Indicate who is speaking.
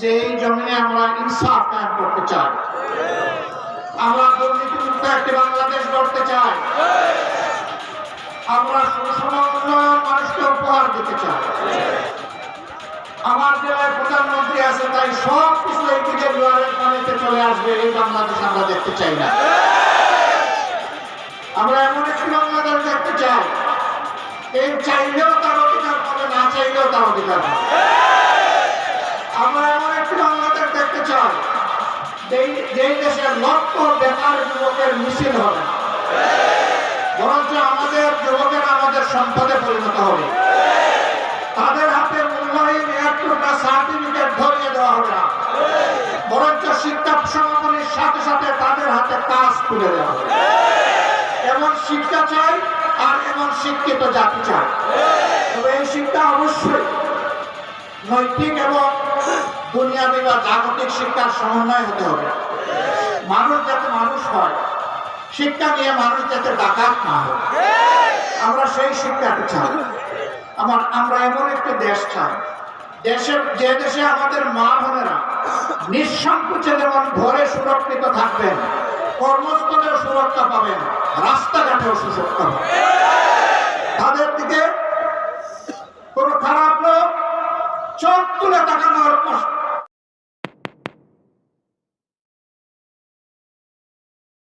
Speaker 1: যে এই জমিনে আমরা ইনসাফ কায়েম করতে চাই। আমরা দুর্নীতিমুক্ত একটি বাংলাদেশ গড়তে চাই। আমরা সুষম উন্নয়ন মানুষকে উপহার দিতে চাই। আমার জেলায় প্রধানমন্ত্রী আছে, তাই সব কিছু এইদিকে দুয়ারের পানিতে চলে আসবে, এই বাংলাদেশ আমরা দেখতে চাই না। আমরা এমন একটি বাংলাদেশ দেখতে চাই। এই চাইলেও তার অধিকার পাবে না চাইলেও তার অধিকার পাবে যেই দেশের লক্ষ বেকার যুবকের মিছিল হবে, বরঞ্চ আমাদের যুবকেরা আমাদের সম্পদে পরিণত হবে। তাদের হাতে মূল্যহীন একটা সার্টিফিকেট ধরিয়ে দেওয়া হবে না। বরঞ্চ শিক্ষা সমাপনীর সাথে সাথে তাদের হাতে কাজ তুলে দেওয়া হবে। এমন শিক্ষা চাই আর এমন শিক্ষিত জাতি চাই। নৈতিক এবং বুনিয়াদী বা জাগতিক শিক্ষার সমন্বয় হতে হবে। মানুষ যাতে মানুষ হয়, শিক্ষা নিয়ে মানুষ যাতে ডাকাত না হয়, আমরা সেই শিক্ষাটা চাই। আমার, আমরা এমন একটি দেশ চাই, দেশের, যে দেশে আমাদের মা বোনেরা নিঃসংকোচে যেমন ঘরে সুরক্ষিত থাকবেন, কর্মস্থলেও সুরক্ষা পাবেন, রাস্তাঘাটেও সুরক্ষা পাবেন। চোখ তুলে তাকানোর